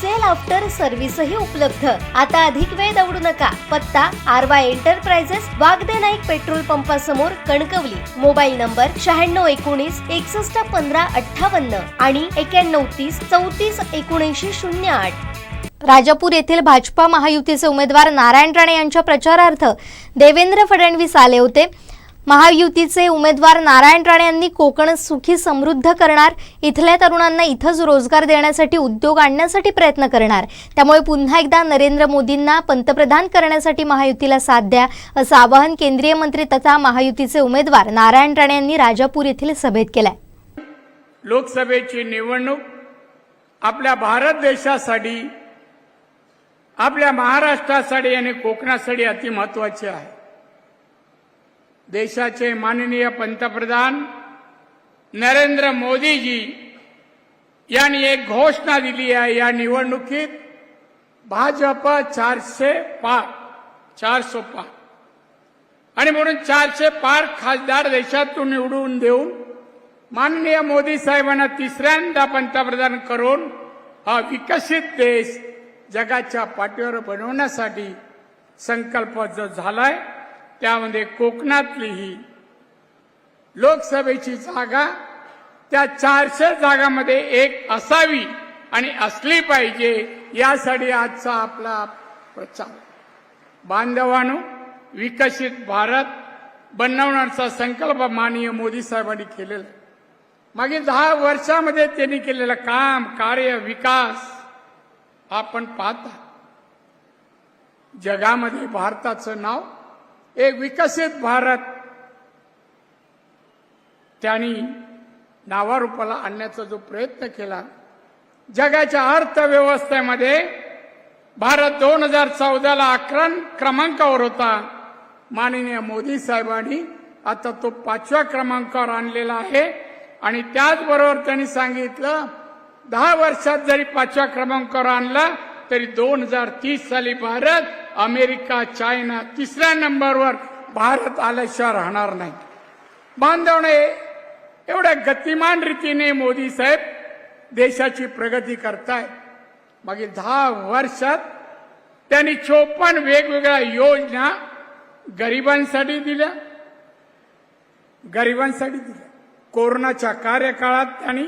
Sale after सर्व्हिसही उपलब्ध. आता अधिक वेळ दवडू नका. पत्ता आरवा एंटरप्राइजेस वागदे नाईक पेट्रोल पंपासमोर कणकवली. मोबाईल नंबर शहाण्णव एकोणीस एकसष्ट पंधरा अठ्ठावन्न आणि एक्याण्णव तीस चौतीस एकोणऐंशी शून्य आठ. राजापूर येथील भाजपा महायुतीचे उमेदवार नारायण राणे यांच्या प्रचारार्थ देवेंद्र फडणवीस आले होते. महायुतीचे उमेदवार नारायण राणे यांनी कोकण सुखी समृद्ध करणार इथल्या तरुणांना इथंच रोजगार देण्यासाठी उद्योग आणण्यासाठी प्रयत्न करणार. त्यामुळे पुन्हा एकदा नरेंद्र मोदींना पंतप्रधान करण्यासाठी महायुतीला साथ द्या असं आवाहन केंद्रीय मंत्री तथा महायुतीचे उमेदवार नारायण राणे यांनी राजापूर येथील सभेत केलाय. लोकसभेची निवडणूक आपल्या भारत देशासाठी आपल्या महाराष्ट्रासाठी आणि कोकणासाठी अतिमहत्वाची आहे. देशाचे माननीय पंतप्रधान नरेंद्र मोदीजी यांनी एक घोषणा दिली आहे या निवडणुकीत भाजप चारशे पार चारशे पार. आणि म्हणून चारशे पार खासदार देशातून निवडून देऊन माननीय मोदी साहेबांना तिसऱ्यांदा पंतप्रधान करून हा विकसित देश जगाच्या पाठीवर बनवण्यासाठी संकल्प जो झालाय त्यामध्ये कोकणातली ही लोकसभेची जागा त्या चारशे जागामध्ये एक असावी आणि असली पाहिजे यासाठी आजचा आपला प्रचार. बांधवानो विकसित भारत बनवण्याचा संकल्प माननीय मोदी साहेबांनी केलेला मागील दहा वर्षामध्ये त्यांनी केलेलं काम कार्य विकास आपण पाहता. जगामध्ये भारताचं नाव एक विकसित भारत. त्यांनी नावारूपाला आणण्याचा जो प्रयत्न केला जगाच्या अर्थव्यवस्थेमध्ये भारत दोन हजार चौदाला अकरा क्रमांकावर होता. माननीय मोदी साहेबांनी आता तो पाचव्या क्रमांकावर आणलेला आहे. आणि त्याचबरोबर त्यांनी सांगितलं दहा वर्षात जरी पाचव्या क्रमांकावर आणला तरी दोन हजार तीस साली भारत अमेरिका चायना तिसऱ्या नंबरवर भारत आल्याशिवाय राहणार नाही. बांधवणे एवढ्या गतिमान रीतीने मोदी साहेब देशाची प्रगती करतायत मागील दहा वर्षात त्यांनी चोपन्न वेगवेगळ्या योजना गरिबांसाठी दिल्या. गरिबांसाठी दिल्या. कोरोनाच्या कार्यकाळात त्यांनी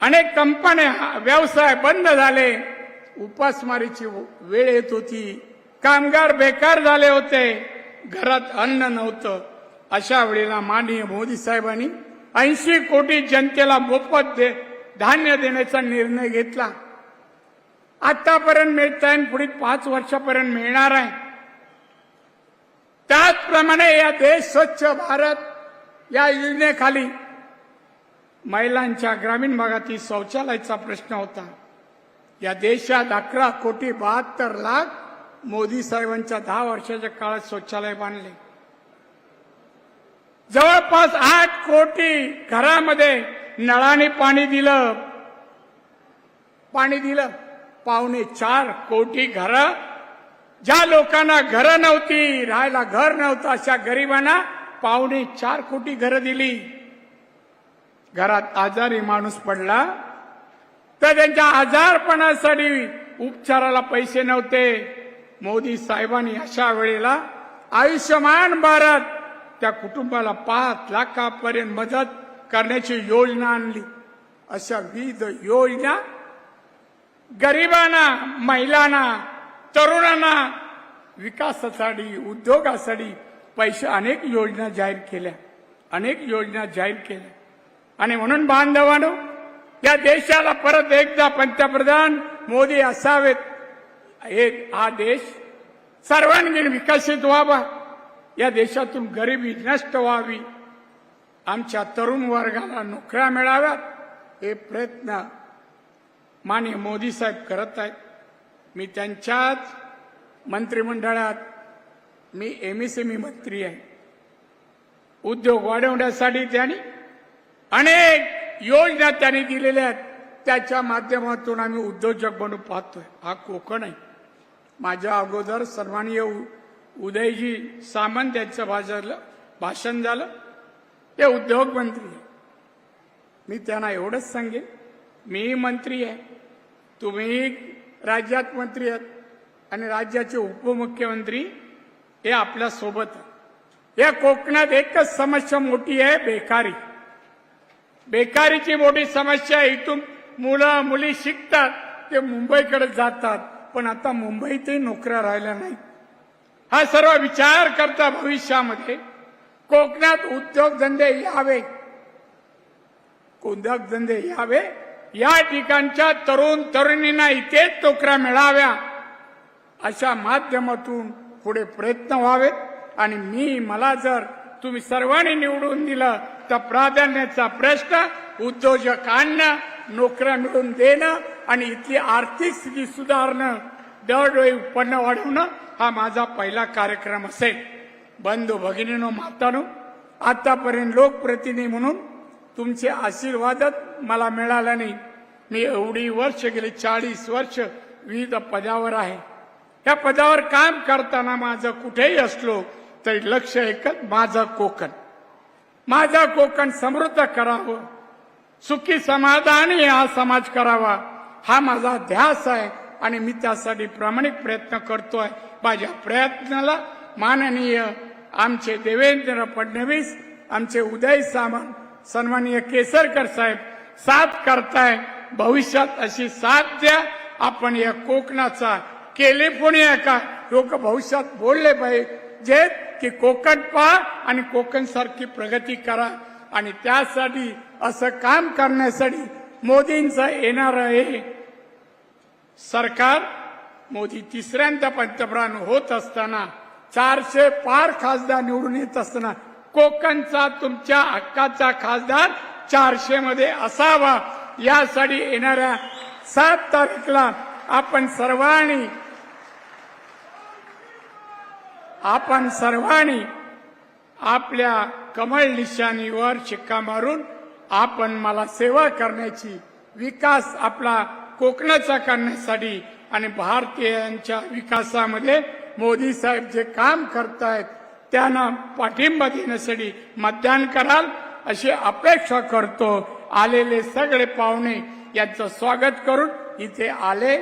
अनेक कंपन्या व्यवसाय बंद झाले. उपासमारीची वेळ येत होती. कामगार बेकार झाले होते. घरात अन्न नव्हतं. अशा वेळेला माननीय मोदी साहेबांनी ऐंशी कोटी जनतेला मोफत दे धान्य देण्याचा निर्णय घेतला. आतापर्यंत मिळत आहे पुढील पाच वर्षापर्यंत मिळणार आहे. त्याचप्रमाणे या देश स्वच्छ भारत या योजनेखाली महिलांच्या ग्रामीण भागातील शौचालयाचा प्रश्न होता. या देशात अकरा कोटी बहात्तर लाख मोदी साहेबांच्या दहा वर्षाच्या काळात शौचालय बांधले. जवळपास आठ कोटी घरामध्ये नळाने पाणी दिलं. पाणी दिलं. पावणे चार कोटी घरं. ज्या लोकांना घरं नव्हती राहायला घर नव्हतं अशा गरिबांना पावणे चार कोटी घरं दिली. घरात आजारी माणूस पडला. तर त्यांच्या आजारपणासाठी उपचाराला पैसे नव्हते. मोदी साहेबांनी अशा वेळेला आयुष्यमान भारत त्या कुटुंबाला पाच लाखापर्यंत मदत करण्याची योजना आणली. अशा विविध योजना गरिबांना महिलांना तरुणांना विकासासाठी उद्योगासाठी पैसे अनेक योजना जाहीर केल्या. अनेक योजना जाहीर केल्या. आणि म्हणून बांधवानो या देशाला परत एकदा पंतप्रधान मोदी असावेत. एक हा देश सर्वांगीण विकसित व्हावा. या देशातून गरिबी नष्ट व्हावी. आमच्या तरुण वर्गाला नोकऱ्या मिळाव्यात. हे प्रयत्न माननीय मोदी साहेब करत आहेत. मी त्यांच्याच मंत्रिमंडळात मी एम एस एम ई मंत्री आहे. उद्योग वाढवण्यासाठी त्यांनी अनेक योजना त्यांनी दिलेल्या आहेत. त्याच्या माध्यमातून आम्ही उद्योजक बनू पाहतोय. हा कोकण आहे. माझ्या अगोदर सन्माननीय उदयजी सामंत यांचं भाषण भाषण झालं. ते उद्योग मंत्री आहे. मी त्यांना एवढंच सांगेन. मी मंत्री आहे. तुम्ही राज्यात मंत्री आहात. आणि राज्याचे उपमुख्यमंत्री हे आपल्यासोबत या कोकणात एकच समस्या मोठी आहे बेकारी. बेकारीची मोठी समस्या इथून मुलं मुली शिकतात. ते मुंबईकडे जातात. पण आता मुंबईतही नोकऱ्या राहिल्या नाही हा सर्व विचार करता भविष्यामध्ये. कोकणात उद्योगधंदे यावे. उद्योगधंदे यावे. या ठिकाणच्या तरुण तरुणींना इथेच नोकऱ्या मिळाव्या. अशा माध्यमातून पुढे प्रयत्न व्हावेत. आणि मी मला जर तुम्ही सर्वांनी निवडून दिलं तर प्राधान्याचा प्रश्न उद्योजक आणणं नोकऱ्या मिळवून देणं आणि इथली आर्थिक स्थिती सुधारणं दरडोळी उत्पन्न वाढवणं हा माझा पहिला कार्यक्रम असेल. बंधू भगिनीनो मातानो आतापर्यंत लोकप्रतिनिधी म्हणून तुमचे आशीर्वादच मला मिळाला नाही. मी एवढी वर्ष गेली चाळीस वर्ष विविध पदावर आहे. या पदावर काम करताना माझं कुठेही असलो तरी लक्ष एकच माझं कोकण. माझा कोकण समृद्ध करावं. सुखी समाधानी हा समाज करावा. हा माझा ध्यास आहे आणि मी त्यासाठी प्रामाणिक प्रयत्न करतोय. माझ्या प्रयत्नाला माननीय आमचे देवेंद्र फडणवीस आमचे उदय सामंत सन्माननीय केसरकर साहेब साथ करताय. भविष्यात अशी साथ द्या. आपण या कोकणाचा कॅलिफोर्निया का? लोक भविष्यात बोलले पाहिजे. की कोकण पहा आणि कोकणसारखी प्रगती करा. आणि त्यासाठी असं काम करण्यासाठी मोदींचं येणार आहे. सरकार मोदी तिसऱ्यांदा पंतप्रधान होत असताना चारशे पार खासदार निवडून येत असताना कोकणचा तुमच्या हक्काचा खासदार चारशे मध्ये असावा. यासाठी येणाऱ्या सात तारीखला आपण सर्वांनी आपण सर्वांनी आपल्या कमळ निशाणीवर शिक्का मारून आपण मला सेवा करण्याची विकास आपला कोकणाचा करण्यासाठी आणि भारतीयांच्या विकासामध्ये मोदी साहेब जे काम करतायत त्यांना पाठिंबा देण्यासाठी मतदान कराल अशी अपेक्षा करतो. आलेले सगळे पाहुणे यांचं स्वागत करून इथे आले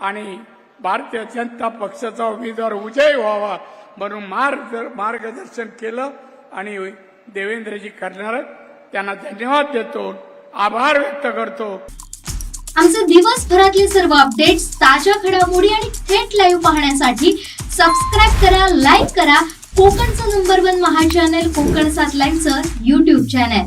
आणि भारतीय जनता पक्षाचा उमेदवार विजय व्हावा म्हणून मार्ग मार्गदर्शन केलं आणि देवेंद्रजी करणार त्यांना धन्यवाद देतो. आभार व्यक्त करतो. आमचे दिवसभरातले सर्व अपडेट्स ताज्या घडामोडी आणि थेट लाईव्ह पाहण्यासाठी सबस्क्राईब करा लाईक करा. कोकणचं नंबर वन महा चॅनल कोकण सात लाईनचं युट्यूब चॅनल